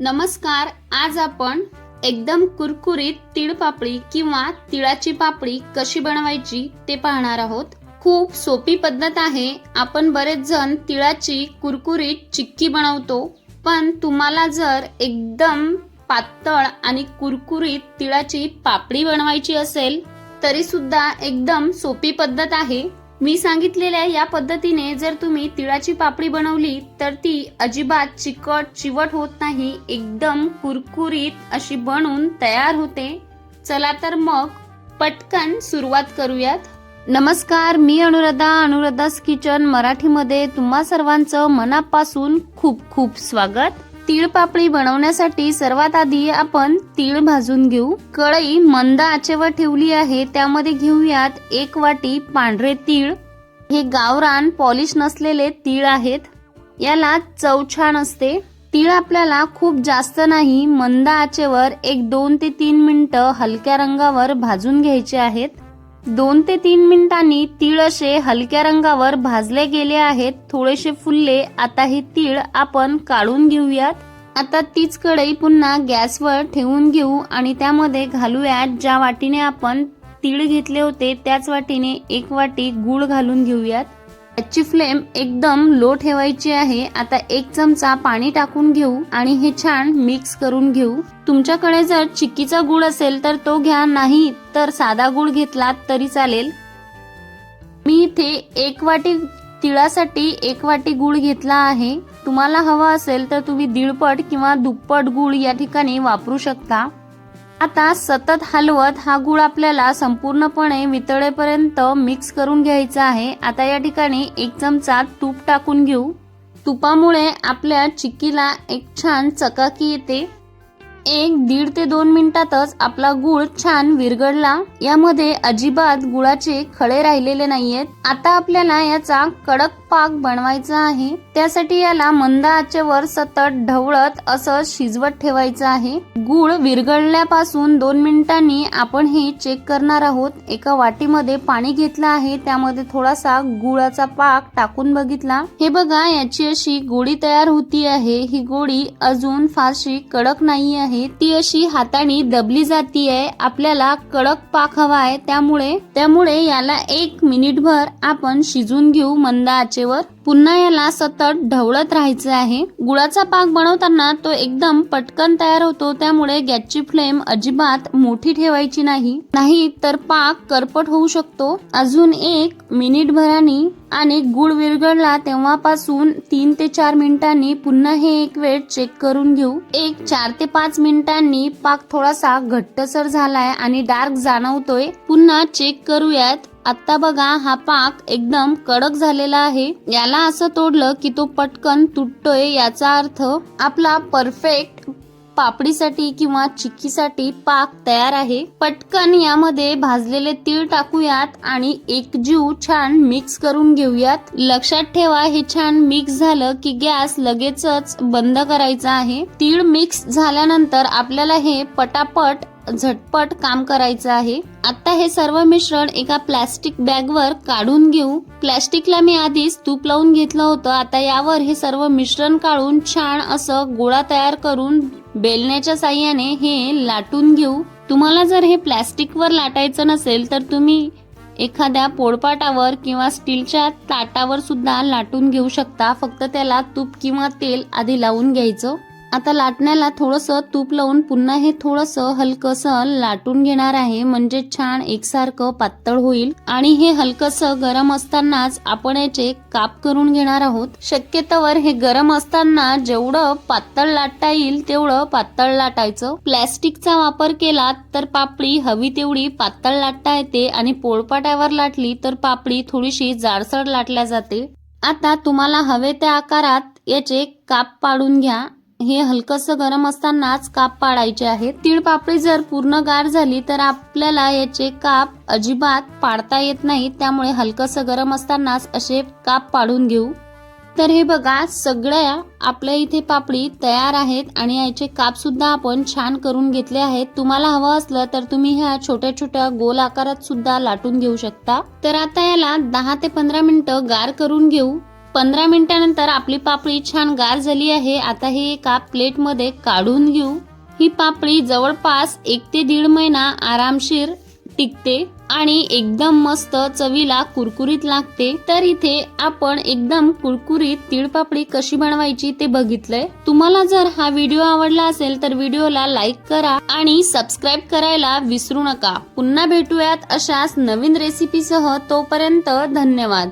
नमस्कार आज आपण एकदम कुरकुरीत तीळ पापडी किंवा तिळाची पापडी कशी बनवायची ते पाहणार आहोत. खूप सोपी पद्धत आहे. आपण बरेच जण तिळाची कुरकुरीत चिक्की बनवतो. पण तुम्हाला जर एकदम पातळ आणि कुरकुरीत तिळाची पापडी बनवायची असेल तरी सुद्धा एकदम सोपी पद्धत आहे. मी सांगितलेल्या या पद्धतीने जर तुम्ही तिळाची पापडी बनवली तर ती अजिबात चिकट चिवट होत नाही एकदम कुरकुरीत अशी बनून तयार होते. चला तर मग पटकन सुरुवात करूयात. नमस्कार मी अनुराधा अनुराधास किचन मराठीमध्ये तुम्हा सर्वांचं मनापासून खूप खूप स्वागत. तीळ पापडी बनवण्यासाठी सर्वात आधी आपण तीळ भाजून घेऊ. कढई मंद आचेवर ठेवली आहे त्यामध्ये घेऊयात एक वाटी पांढरे तीळ हे गावरान पॉलिश नसलेले तीळ आहेत. याला चव छान असते. तीळ आपल्याला खूप जास्त नाही मंद आचेवर एक दोन ते तीन मिनटं हलक्या रंगावर भाजून घ्यायचे आहेत. दोन ते तीन मिनिटांनी तीळ असे हलक्या रंगावर भाजले गेले आहेत. थोडेसे फुलले आता हे तीळ आपण काढून घेऊयात. आता तीच कढई पुन्हा गॅसवर ठेवून घेऊ आणि त्यामध्ये घालूयात ज्या वाटीने आपण तीळ घेतले होते त्याच वाटीने एक वाटी गूळ घालून घेऊयात. याची फ्लेम एकदम लो ठेवायची आहे. आता एक चमचा पाणी टाकून घेऊ आणि हे छान मिक्स करून घेऊ. तुमच्याकडे जर चिक्कीचा गुळ असेल तर तो घ्या नाही तर साधा गुळ घेतलात तरी चालेल. मी इथे एक वाटी तिळासाठी एक वाटी गुळ घेतला आहे. तुम्हाला हवा असेल तर तुम्ही दीडपट किंवा दुप्पट गुळ या ठिकाणी वापरू शकता. आता सतत हलवत हा गूळ आपल्याला संपूर्णपणे वितळेपर्यंत मिक्स करून घ्यायचा आहे. आता या ठिकाणी एक चमचा तूप टाकून घेऊ. तुपामुळे आपल्या चिक्कीला एक छान चकाकी येते. एक दीड ते दोन मिनिटातच आपला गुळ छान विरगडला यामध्ये अजिबात गुळाचे खडे राहिलेले नाहीयेत. आता आपल्याला याचा कडक पाक बनवायचा आहे. त्यासाठी याला मंद आचेवर सतत ढवळत असं शिजवत ठेवायचं आहे. गुळ विरघडल्यापासून दोन मिनिटांनी आपण हे चेक करणार आहोत. एका वाटीमध्ये पाणी घेतलं आहे. त्यामध्ये थोडासा गुळाचा पाक टाकून बघितला. हे बघा याची अशी गोडी तयार होती आहे. ही गोडी अजून फारशी कडक नाही आहे ती अशी हाताने दबली जातीये. आपल्याला कडक पाक हवा आहे त्यामुळे. त्यामुळे याला एक मिनिटभर आपण शिजून घेऊ मंद आचेवर. पुन्हा याला सतत ढवळत राहायचं आहे. गुळाचा पाक बनवताना तो एकदम पटकन तयार होतो त्यामुळे गॅसची फ्लेम अजिबात मोठी ठेवायची नाही. नाही तर पाक करपट होऊ शकतो. अजून एक मिनिट भरानी आणि गुळ विरघळला तेव्हापासून तीन ते चार मिनिटांनी पुन्हा हे एक वेळ चेक करून घेऊ. एक चार ते पाच मिनिटांनी पाक थोडासा घट्टसर झालाय आणि डार्क जाणवतोय. पुन्हा चेक करूयात. आता बघा हा पाक एकदम कडक झालेला आहे. याला असं तोडलं की तो पटकन तुटतोय याचा अर्थ आपला परफेक्ट पापडीसाठी किंवा चिक्कीसाठी पाक तयार आहे. पटकन यामध्ये भाजलेले तीळ टाकूयात आणि एकजीव छान मिक्स करून घेऊयात. लक्षात ठेवा हे छान मिक्स झालं की गॅस लगेचच बंद करायचा आहे. तीळ मिक्स झाल्यानंतर आपल्याला हे पटापट झटपट काम करायचं आहे. आता हे सर्व मिश्रण एका प्लॅस्टिक बॅगवर काढून घेऊ. प्लॅस्टिकला मी आधीच तूप लावून घेतलं होतं. आता यावर हे सर्व मिश्रण काढून छान असं गोळा तयार करून बेलण्याच्या साह्याने हे लाटून घेऊ. तुम्हाला जर हे प्लॅस्टिकवर लाटायचं नसेल तर तुम्ही एखाद्या पोळपाटावर किंवा स्टीलच्या ताटावर सुद्धा लाटून घेऊ शकता. फक्त त्याला तूप किंवा तेल आधी लावून घ्यायचं. आता लाटण्याला थोडंसं तूप लावून पुन्हा हे थोडंसं हलकंसं लाटून घेणार आहे. म्हणजे छान एकसारखं पातळ होईल. आणि हे हलकंसं गरम असतानाच आपण याचे काप करून घेणार आहोत. शक्यतोवर हे गरम असताना जेवढं पातळ लाटता येईल तेवढं पातळ लाटायचं. प्लॅस्टिकचा वापर केला तर पापडी हवी तेवढी पातळ लाटता येते आणि पोळपाट्यावर लाटली तर पापडी थोडीशी जाडसर लाटल्या जाते. आता तुम्हाला हवे त्या आकारात याचे काप पाडून घ्या. हे हलकंसं गरम असतानाच काप पाडायचे आहेत. तीळ पापडी जर पूर्ण गार झाली तर आपल्याला याचे काप अजिबात पाडता येत नाही. त्यामुळे हलकंसं गरम असतानाच असे काप पाडून घेऊ. तर हे बघा सगळ्या आपल्या इथे पापडी तयार आहेत आणि याचे काप सुद्धा आपण छान करून घेतले आहेत. तुम्हाला हवं असलं तर तुम्ही ह्या छोट्या छोट्या गोल आकारात सुद्धा लाटून घेऊ शकता. तर आता याला दहा ते पंधरा मिनिटं गार करून घेऊ. पंधरा मिनिटानंतर आपली पापडी छान गार झाली आहे. आता ही एका प्लेटमध्ये काढून घेऊ. ही पापडी जवळपास एक ते दीड महिना आरामशीर टिकते आणि एकदम मस्त चवीला कुरकुरीत लागते. तर इथे आपण एकदम कुरकुरीत तिळपापडी कशी बनवायची ते बघितलंय. तुम्हाला जर हा व्हिडिओ आवडला असेल तर व्हिडिओला लाईक करा आणि सबस्क्राईब करायला विसरू नका. पुन्हा भेटूयात अशाच नवीन रेसिपीसह तोपर्यंत धन्यवाद.